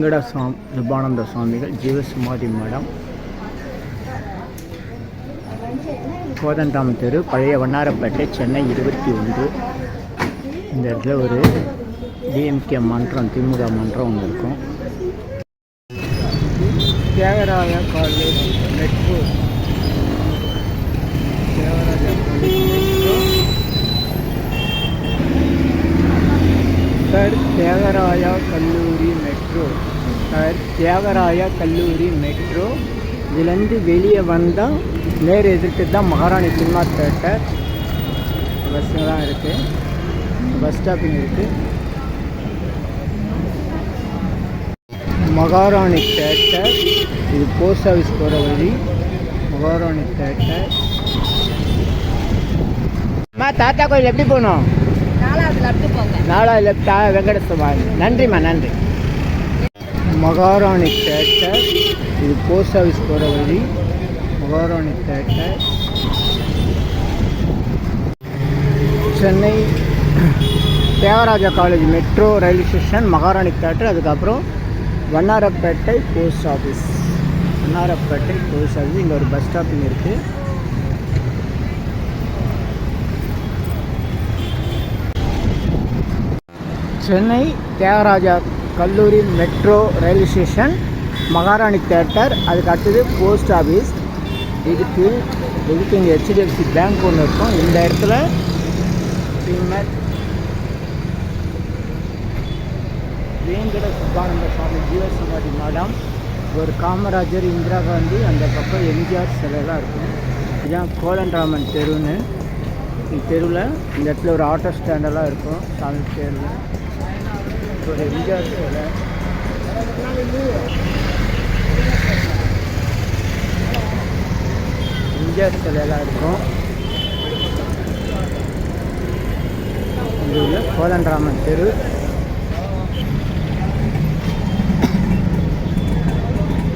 வெங்கட சுவாமி கிருபானந்த சுவாமிகள் ஜீவசுமாரி மடம். கோதண்டாம் தெரு பழைய வண்ணாரப்பேட்டை சென்னை இருபத்தி ஒன்று. இந்த இடத்துல ஒரு டிஎம்கே மன்றம் திமுக மன்றம் ஒன்று இருக்கும். Thiyagaraya college metro. College Thiyagaraya கல்லூரி மெட்ரோ தியாகராயா கல்லூரி மெட்ரோ இதுலேருந்து வெளியே வந்தால் நேர் எதிர்க்கு தான் மகாராணி சினிமா தேட்டர் பஸ்ஸெல்லாம் இருக்குது பஸ் ஸ்டாப்பிங் இருக்குது மகாராணி தேட்டர் இது போஸ்ட் ஆஃபீஸ் போகிற வழி. மகாராணி தேட்டர் அம்மா தாத்தா கோயில் எப்படி போகணும்? நாலாவது லட்டு போங்க. நாலாவது லெப்டா வெங்கடசுவாமி நன்றிம்மா நன்றி. மகாராணி தேட்டர். இது போஸ்ட் ஆஃபீஸ் போகிற வழி. Maharani theatre. Chennai Devaraja college metro railway station Maharani theatre. அதுக்கப்புறம் Vannarapettai post office Vannarapettai post office இங்கே ஒரு பஸ் ஸ்டாப்பிங் இருக்குது சென்னை தியாகராஜா கல்லூரி metro railway station Maharani theatre அதுக்கு அடுத்தது போஸ்ட் ஆஃபீஸ் இதுக்கு இதுக்கு இங்கே ஹெச்டிஎஃப்சி பேங்க் ஒன்று இருக்கும். இந்த இடத்துல பின்னர் வேங்கட சுப்பானந்த சுவாமி ஜீவசமாதி மாடம் ஒரு காமராஜர் இந்திரா காந்தி அந்த பக்கம் எம்ஜிஆர் சிலைலாம் இருக்கும். இதுதான் கோலன்ராமன் தெருன்னு. இந்த தெருவில் இந்த இடத்துல ஒரு ஆட்டோ ஸ்டாண்டெல்லாம் இருக்கும். சாமி பேரில். ஒரு எம்ஜிஆர் சிலை எம்ஜிஆர் சிலையெல்லாம் இருக்கும். இந்த உள்ள கோதண்டராமன் தெரு.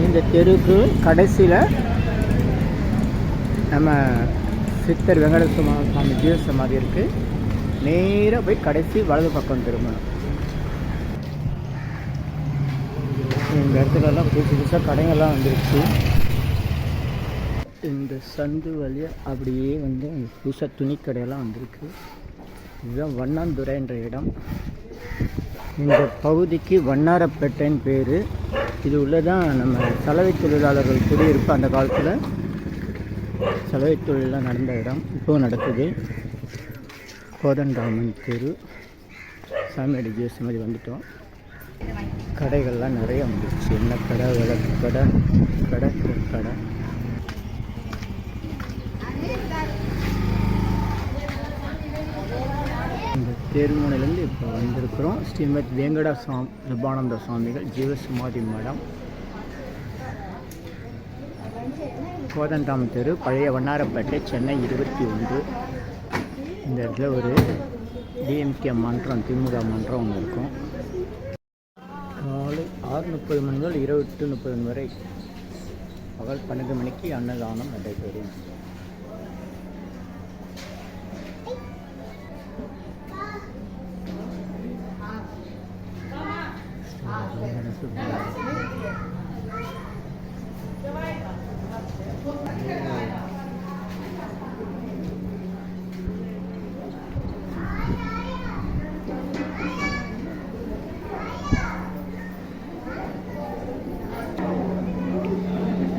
இந்த தெருக்கு கடைசியில் நம்ம சித்தர் வெங்கட சுவாமி ஜீவ சமாதி இருக்குது நேராக போய் கடைசி வலது பக்கம் திரும்பணும். இந்த இடத்துலலாம் புதுசு புதுசாக கடைங்கள்லாம் வந்துருச்சு. இந்த சந்து வழியாக அப்படியே வந்து புதுசாக துணி கடையெல்லாம் வந்திருக்கு. இதுதான் வண்ணாந்துறைன்ற இடம். இந்த பகுதிக்கு வண்ணாரப்பேட்டைன்னு பேர். இது உள்ளதான் நம்ம சலவை தொழிலாளர்கள் குடியிருப்பு அந்த காலத்தில். சலவை தொழிலெலாம் நடந்த இடம். இப்போவும் நடக்குது. கோதண்டராமன் தெரு. சாமியடி ஜிஎஸ் மாதிரி வந்துட்டோம். கடைகள்லாம் நிறைய வந்துருச்சு. என்ன கடை விளக்கு கடை கடை கடை. இந்த தேர்முனையிலேருந்து இப்போ வந்திருக்கிறோம். ஸ்ரீமத் வேங்கடா சுவாமி கிருபானந்த சுவாமிகள் ஜீவசமாதி மடம். கோதண்டாம் தெரு பழைய வண்ணாரப்பேட்டை சென்னை இருபத்தி ஒன்று. இந்த இடத்துல ஒரு டிஎம்கே மன்றம் திமுக மன்றம் ஒன்று இருக்கும். காலை முப்பது மணி முதல் இரவு எட்டு முப்பது மணி வரை பகல் பன்னெண்டு மணிக்கு அன்னதானம் நடைபெறும்.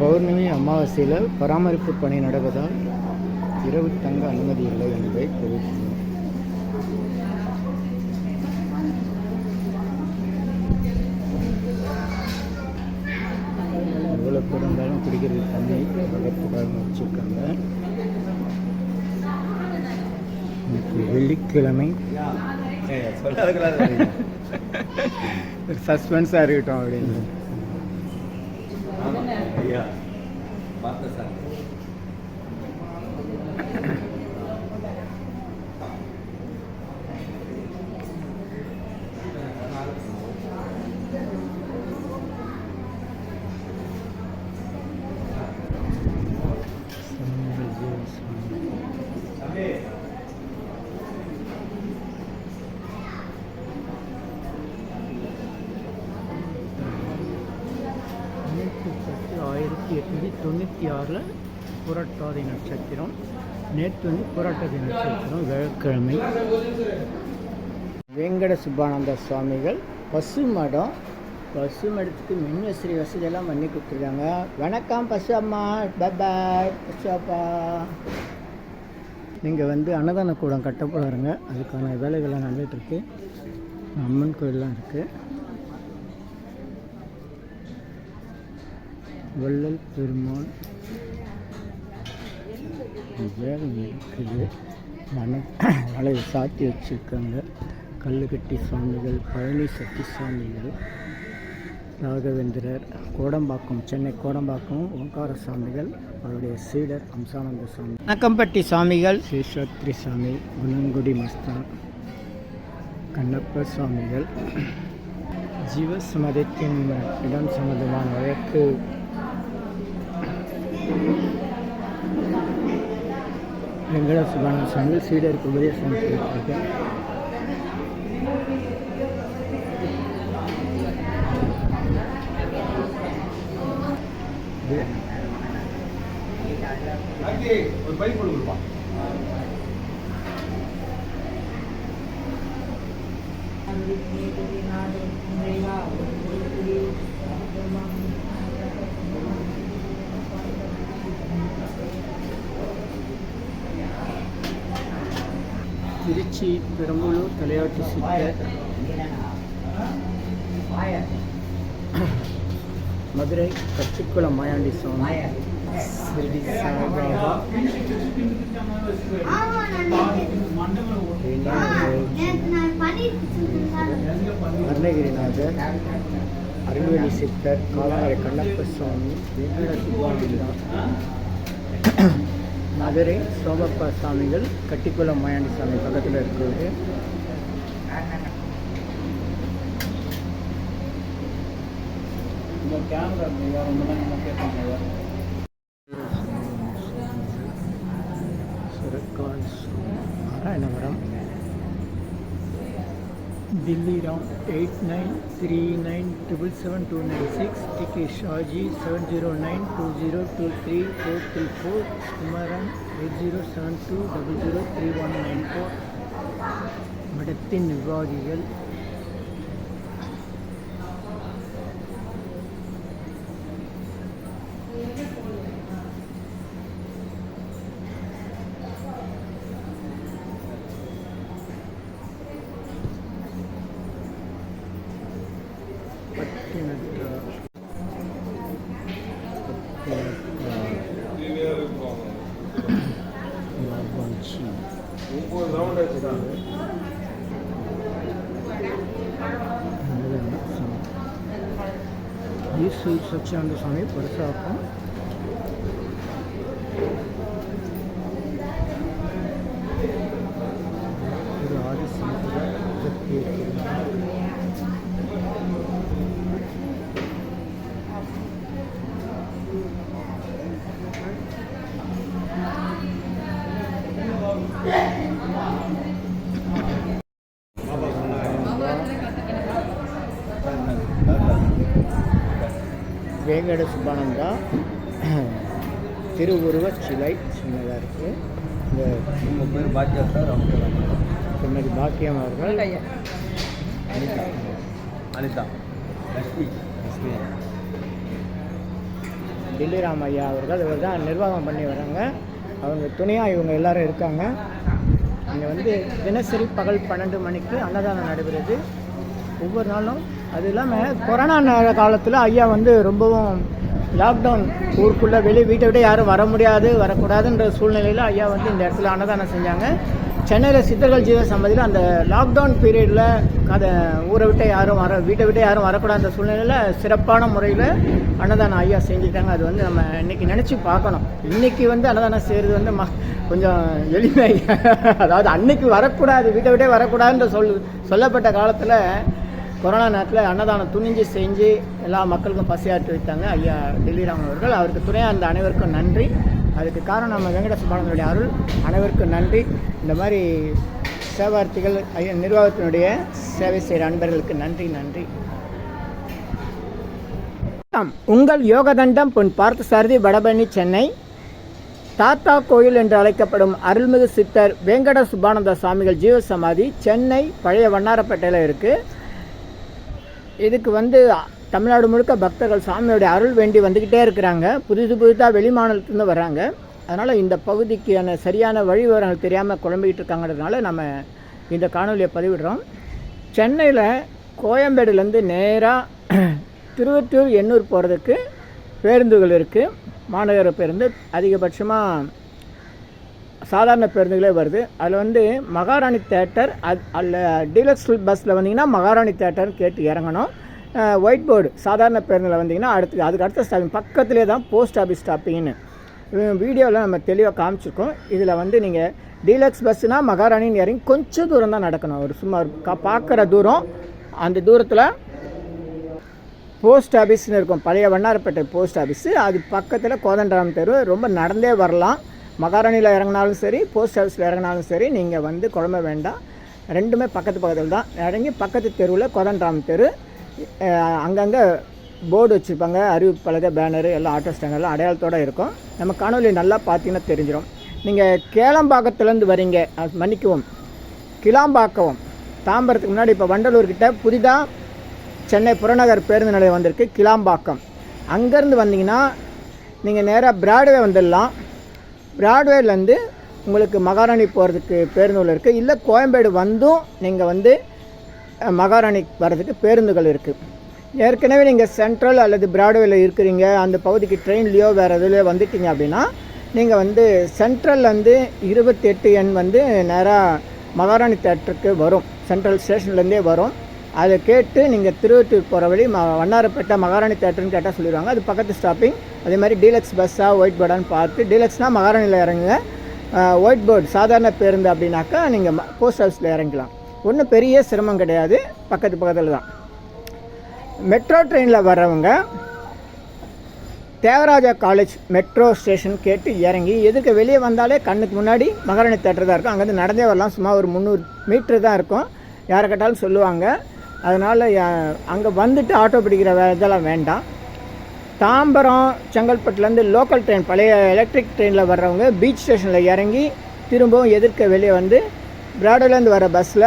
பௌர்ணமி அமாவாசையில் பராமரிப்பு பணி நடப்பதால் இரவு தங்க அனுமதி இல்லை என்பதை தெரிவித்துள்ளோம். எவ்வளோ பேர் இருந்தாலும் குடிக்கிறது தண்ணி வளர்த்துக்காக வச்சுருக்காங்க. வெள்ளிக்கிழமை. சஸ்பென்ஸாக இருக்கட்டும் அப்படின்னு. ஐயா பார்த்தேன் சார் புரட்டாதி நட்சத்திரம் நேற்று வந்து புரட்டாதி நட்சத்திரம் வியாழக்கிழமை. வெங்கட சுப்பானந்த சுவாமிகள் பசு மடம் பசு மடத்துக்கு மின்வசதி வசதியெல்லாம் பண்ணி கொடுத்துருக்காங்க. வணக்கம் பசு அம்மா பாய் பசு அப்பா. நீங்கள் வந்து அன்னதான கூடம் கட்ட போகிறாருங்க அதுக்கான வேலைகள்லாம் நடந்துகிட்ருக்கு அம்மன் கோயிலெலாம் இருக்குது வள்ளல் பெருமாள் வேலை இருக்குது மன மலை சாத்தி வச்சுருக்காங்க. கல்லுக்கட்டி சுவாமிகள் பழனி சக்தி சுவாமிகள் ராகவேந்திரர் கோடம்பாக்கம் சென்னை கோடம்பாக்கம் ஓங்கார சுவாமிகள் அவருடைய சீடர் அம்சானந்த சுவாமி. நக்கம்பட்டி சுவாமிகள். ஸ்ரீஸ்வத்ரி சுவாமி குணங்குடி மஸ்தான் கண்ணப்ப சுவாமிகள். ஜீவசமதத்தின் இடம் சம்பந்தமான வழக்கு வெங்கட சுபான? சுவாமி சீடருக்கு உபதேசம் செய்திருக்கேன் ஒரு பைக் கொடுக்குறப்பா திருச்சி பெரம்பலூர் தலையாட்டு சித்தர் மதுரை கச்சிக்குளம் மாயாண்டி சுவாமி சிறுடி சாய்பாபா அருணகிரிநாதர் அருள்வெளி சித்தர் காலாங்கரை கண்ணப்ப சுவாமி வெங்கட சுப்பானந்தா மதுரை சோமப்பா சாமிகள் கட்டிக்குளம் மாயாண்டி சாமி பக்கத்தில் இருக்கிறது. இந்த கேமரா ரொம்ப நம்ம கேட்பாங்க Surakkal Narayanapuram. Dilliram eight nine three nine triple seven two nine six T Shaji seven zero nine two zero two three four three four Kumaran eight zero seven two double zero three one nine four மடத்தின் விவாதிகள் ಶ್ರೀ ಸಚ್ಚಿದಾನಂದ ಸ್ವಾಮಿ ಪರಶುರಾತ್ಮ வேங்கட சுப்பானந்தா திருவுருவச் சிலை சின்னதாக இருக்குது இந்த உங்கள் பேர் பாக்கியா sir திருமதி பாக்கியம் அவர்கள். அனிதா. அனிதா லக்ஷ்மி லக்ஷ்மி ஐயா அவர்கள் இவர் தான் நிர்வாகம் பண்ணி வராங்க. அவங்க துணையாக இவங்க எல்லாரும் இருக்காங்க. இங்கே வந்து தினசரி பகல் பன்னெண்டு மணிக்கு அன்னதானம் நடைபெறுது. ஒவ்வொரு நாளும் அது இல்லாமல் கொரோனா நேர காலத்தில் ஐயா வந்து ரொம்பவும் லாக்டவுன் ஊருக்குள்ளே வெளியே வீட்டை விட யாரும் வர முடியாது வரக்கூடாதுன்ற சூழ்நிலையில் ஐயா வந்து இந்த இடத்துல அன்னதானம் செஞ்சாங்க. சென்னையில் சித்தர்கள் ஜீவ சம்மதியில் அந்த லாக்டவுன் பீரியடில் அதை ஊரை விட்டு யாரும் வர வீட்டை விட்டு யாரும் வரக்கூடாத சூழ்நிலையில் சிறப்பான முறையில் அன்னதானம் ஐயா செஞ்சுட்டாங்க அது வந்து நம்ம இன்னைக்கு நினச்சி பார்க்கணும். இன்னைக்கு வந்து அன்னதானம் செய்கிறது வந்து ம கொஞ்சம் எளிமை. அதாவது அன்னைக்கு வரக்கூடாது வீட்டை விட்டே வரக்கூடாதுன்ற சொல் சொல்லப்பட்ட காலத்தில் கொரோனா நேரத்தில் அன்னதானம் துணிஞ்சு செஞ்சு எல்லா மக்களுக்கும் பசியாற்றி வைத்தாங்க ஐயா டெல்லிராமன் அவர்கள். அவருக்கு துணையாக அந்த அனைவருக்கும் நன்றி. அதுக்கு காரணம் நம்ம வெங்கட சுப்பானந்தனுடைய அருள். அனைவருக்கும் நன்றி. இந்த மாதிரி சேவார்த்திகள் ஐயா நிர்வாகத்தினுடைய சேவை செய்கிற அன்பர்களுக்கு நன்றி நன்றி. உங்கள் யோகதண்டம் பொன் பார்த்தசாரதி வடபழனி சென்னை. தாத்தா கோயில் என்று அழைக்கப்படும் அருள்மிகு சித்தர் வேங்கட சுபானந்த சுவாமிகள் ஜீவ சமாதி சென்னை பழைய வண்ணாரப்பேட்டையில் இருக்குது இதுக்கு வந்து தமிழ்நாடு முழுக்க பக்தர்கள் சாமியோடைய அருள் வேண்டி வந்துக்கிட்டே இருக்கிறாங்க. புதுசு புதுசாக வெளி மாநிலத்துலேருந்து வர்றாங்க. அதனால் இந்த பகுதிக்கான சரியான வழிவரங்கள் தெரியாமல் குழம்பிக்கிட்டு இருக்காங்கிறதுனால நம்ம இந்த காணொலியை பதிவிடுறோம். சென்னையில் கோயம்பேடுலேருந்து நேராக திருவத்தூர் எண்ணூர் போகிறதுக்கு பேருந்துகள் இருக்குது மாநகர பேருந்து அதிகபட்சமாக சாதாரண பேருந்துகளே வருது. அதில் வந்து மகாராணி தேட்டர் அது அதில் டீலக்ஸ் பஸ்ஸில் வந்தீங்கன்னா மகாராணி தேட்டர்னு கேட்டு இறங்கணும். ஒயிட் போர்டு சாதாரண பேருந்தில் வந்தீங்கன்னா அடுத்து அதுக்கு அடுத்த ஸ்டாப்பிங் பக்கத்துலேயே தான் போஸ்ட் ஆஃபீஸ் ஸ்டாப்பிங்னு. வீடியோவில் நம்ம தெளிவாக காமிச்சிருக்கோம். இதில் வந்து நீங்கள் டீலக்ஸ் பஸ்ஸுனால் மகாராணின்னு இறங்கி கொஞ்சம் தூரம் தான் நடக்கணும். ஒரு சும்மா பார்க்குற தூரம். அந்த தூரத்தில் போஸ்ட் ஆஃபீஸ்னு இருக்கும். பழைய வண்ணாரப்பேட்டை போஸ்ட் ஆஃபீஸு அது பக்கத்தில் கோதண்டராம் தெரு. ரொம்ப நடந்தே வரலாம். மகாராணியில் இறங்கினாலும் சரி போஸ்ட் ஆஃபீஸில் இறங்கினாலும் சரி நீங்கள் வந்து குழம்ப வேண்டாம். ரெண்டுமே பக்கத்து பக்கத்தில் தான். இறங்கி பக்கத்து தெருவில் கோதண்டராம் தெரு. அங்கங்கே போர்டு வச்சுருப்பாங்க. அறிவிப்பு பலகை பேனரு எல்லாம் ஆட்டோ ஸ்டாண்ட் அடையாளத்தோடு இருக்கும். நம்ம காணொலி நல்லா பார்த்தீங்கன்னா தெரிஞ்சிடும் நீங்கள் கேளம்பாக்கத்துலேருந்து வரீங்க. அது மன்னிக்கவும். கிளாம்பாக்கம். தாம்பரத்துக்கு முன்னாடி இப்போ வண்டலூர்கிட்ட புதிதாக சென்னை புறநகர் பேருந்து நிலையம் வந்திருக்கு. கிளாம்பாக்கம். அங்கேருந்து வந்தீங்கன்னா நீங்கள் நேராக பிராட்வே வந்துடலாம். பிராட்வேலேருந்து உங்களுக்கு மகாராணி போகிறதுக்கு பேருந்துகள் இருக்குது இல்லை கோயம்பேடு வந்தும் நீங்கள் வந்து மகாராணி வர்றதுக்கு பேருந்துகள் இருக்குது ஏற்கனவே நீங்கள் சென்ட்ரல் அல்லது பிராட்வேல இருக்கிறீங்க. அந்த பகுதிக்கு ட்ரெயின்லேயோ வேறு எதுலையோ வந்துட்டீங்க அப்படின்னா நீங்கள் வந்து சென்ட்ரல்லேருந்து இருபத்தெட்டு எண் வந்து நேராக மகாராணி தேட்டருக்கு வரும். சென்ட்ரல் ஸ்டேஷன்லேருந்தே வரும். அதை கேட்டு நீங்கள் திருவத்தூர் போகிற வழி ம வண்ணாரப்பேட்டை மகாராணி தேட்டர்னு கேட்டால் சொல்லிடுவாங்க. அது பக்கத்து ஸ்டாப்பிங் அதே மாதிரி டீலக்ஸ் பஸ்ஸாக ஒயிட் போர்டான்னு பார்த்து டீலக்ஸ்னால் மகாராணியில் இறங்குங்க. ஒயிட் போர்டு சாதாரண பேருந்து அப்படின்னாக்கா நீங்கள் போஸ்ட் ஆஃபீஸில் இறங்கிக்கலாம் ஒன்றும் பெரிய சிரமம் கிடையாது. பக்கத்து பக்கத்தில் தான். மெட்ரோ ட்ரெயினில் வர்றவங்க தேவராஜா காலேஜ் மெட்ரோ ஸ்டேஷன் கேட்டு இறங்கி எதுக்கு வெளியே வந்தாலே கண்ணுக்கு முன்னாடி மகாராணி தேட்டர் தான் இருக்கும். அங்கேருந்து நடந்தே வரலாம். சும்மா ஒரு முந்நூறு மீட்ரு தான் இருக்கும். யாரை கேட்டாலும் சொல்லுவாங்க. அதனால் அங்கே வந்துட்டு ஆட்டோ பிடிக்கிற வே- இதெல்லாம் வேண்டாம். தாம்பரம் செங்கல்பட்டுலேருந்து லோக்கல் ட்ரெயின் பழைய எலக்ட்ரிக் ட்ரெயினில் வர்றவங்க பீச் ஸ்டேஷனில் இறங்கி திரும்பவும் எதிர்க்க வெளியே வந்து பிராடலேருந்து வர பஸ்ஸில்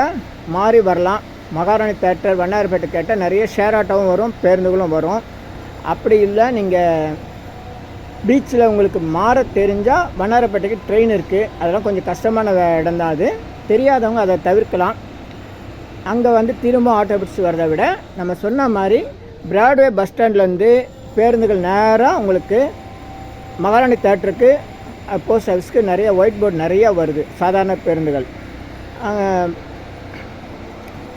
மாறி வரலாம். மகாராணி தேட்டர் வண்ணாரப்பேட்டை கேட்டால் நிறைய ஷேர் ஆட்டோவும் வரும் பேருந்துகளும் வரும். அப்படி இல்லை நீங்கள் பீச்சில் உங்களுக்கு மாற தெரிஞ்சால் வண்ணாரப்பேட்டைக்கு ட்ரெயின் இருக்குது அதெல்லாம் கொஞ்சம் கஷ்டமான இடம் தான் அது. தெரியாதவங்க அதை தவிர்க்கலாம். அங்கே வந்து திரும்ப ஆட்டோ பிடிச்சி வரதை விட நம்ம சொன்ன மாதிரி பிராட்வே பஸ் ஸ்டாண்ட்லேருந்து பேருந்துகள் நேராக உங்களுக்கு மகாராணி தேட்டருக்கு போஸ்ட் ஆஃபீஸ்க்கு நிறைய ஒயிட் போர்டு நிறைய வருது சாதாரண பேருந்துகள்.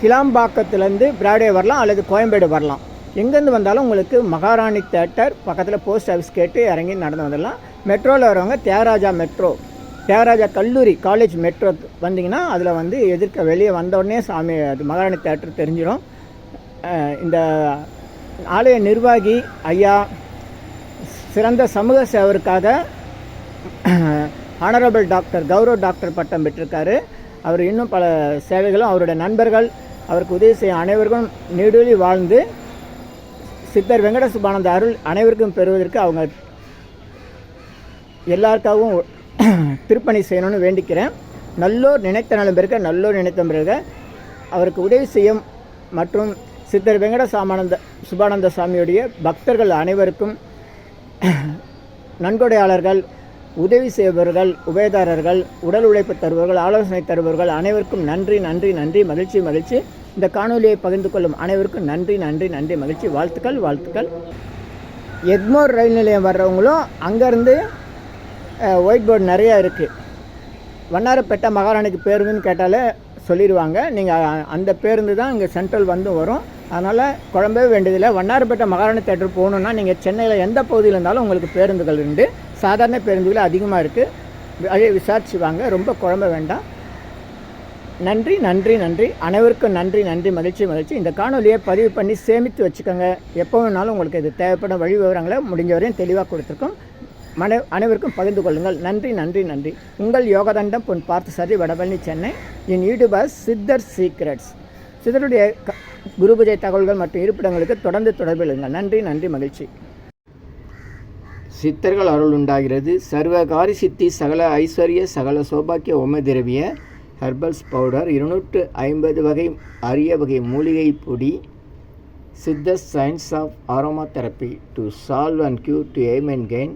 கிளாம்பாக்கத்துலேருந்து பிராட்வே வரலாம் அல்லது கோயம்பேடு வரலாம். எங்கேருந்து வந்தாலும் உங்களுக்கு மகாராணி தேட்டர் பக்கத்தில் போஸ்ட் ஆஃபீஸ் கேட்டு இறங்கி நடந்து வந்துடலாம். மெட்ரோவில் வரவங்க தியாகராஜா மெட்ரோ தியாகராஜா கல்லூரி காலேஜ் மெட்ரோ வந்தீங்கன்னா அதில் வந்து எதிர்க்க வெளியே வந்தோடனே சாமி அது மகாராணி தேட்டர் தெரிஞ்சிடும் இந்த ஆலய நிர்வாகி ஐயா சிறந்த சமூக சேவருக்காக ஆனரபிள் டாக்டர் கௌரவ் டாக்டர் பட்டம் பெற்றிருக்காரு. அவர் இன்னும் பல சேவைகளும் அவருடைய நண்பர்கள் அவருக்கு உதவி செய்ய அனைவருக்கும் நீடூழி வாழ்ந்து சித்தர் வெங்கடசுபானந்த அருள் அனைவருக்கும் பெறுவதற்கு அவங்க எல்லாருக்காகவும் திருப்பணி செய்யணும்னு வேண்டிக்கிறேன். நல்லோர் நினைத்த நலம் பெருக நல்லோர் நினைத்த பிறகு அவருக்கு உதவி செய்யும் மற்றும் சித்தர் வெங்கட சாமானந்த சுபானந்த சாமியுடைய பக்தர்கள் அனைவருக்கும் நன்கொடையாளர்கள் உதவி செய்பவர்கள் உபயதாரர்கள் உடல் உழைப்பு தருபவர்கள் ஆலோசனை தருபவர்கள் அனைவருக்கும் நன்றி நன்றி நன்றி மகிழ்ச்சி மகிழ்ச்சி. இந்த காணொலியை பகிர்ந்து கொள்ளும் அனைவருக்கும் நன்றி நன்றி நன்றி மகிழ்ச்சி. வாழ்த்துக்கள் வாழ்த்துக்கள். எக்மோர் ரயில் நிலையம் வர்றவங்களும் அங்கேருந்து ஒயிட் போர்டு நிறையா இருக்குது வண்ணாரப்பேட்டை மகாராணிக்கு பேருந்துன்னு கேட்டாலே சொல்லிடுவாங்க நீங்கள் அந்த பேருந்து தான் இங்கே சென்ட்ரல் வந்து வரும். அதனால் குழம்பவே வேண்டியதில்லை. வண்ணாரப்பேட்டை மகாராணி தேட்டர் போகணுன்னா நீங்கள் சென்னையில் எந்த பகுதியில் இருந்தாலும் உங்களுக்கு பேருந்துகள் உண்டு. சாதாரண பேருந்துகள் அதிகமாக இருக்குது அதே விசாரிச்சு வாங்க ரொம்ப குழம்ப வேண்டாம். நன்றி நன்றி நன்றி. அனைவருக்கும் நன்றி நன்றி. மகிழ்ச்சி மகிழ்ச்சி. இந்த காணொலியை பதிவு பண்ணி சேமித்து வச்சுக்கோங்க. எப்போ வேணாலும் உங்களுக்கு இது தேவைப்படும் வழி விவரங்களை முடிஞ்ச வரையும் தெளிவாக கொடுத்துருக்கோம். மன அனைவருக்கும் பகிர்ந்து கொள்ளுங்கள். நன்றி நன்றி நன்றி. உங்கள் யோகதண்டம் பொன் பார்த்து சரி வடபழனி சென்னை. என் யூடியூபர் சித்தர் சீக்ரெட்ஸ். சித்தருடைய க- குரு பூஜை தகவல்கள் மற்றும் இருப்பிடங்களுக்கு தொடர்ந்து தொடர்பிலுங்கள் நன்றி நன்றி மகிழ்ச்சி. சித்தர்கள் அருள் உண்டாகிறது. சர்வகாரி சித்தி சகல ஐஸ்வர்ய சகல சௌபாக்கிய ஓம திரவிய ஹெர்பல்ஸ் பவுடர் இருநூற்று ஐம்பது வகை அரிய வகை மூலிகை பொடி Siddha science of aroma therapy to solve and cure to aim and gain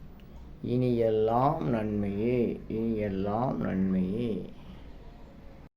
இனி எல்லாம் நன்மையே இனி எல்லாம் நன்மையே.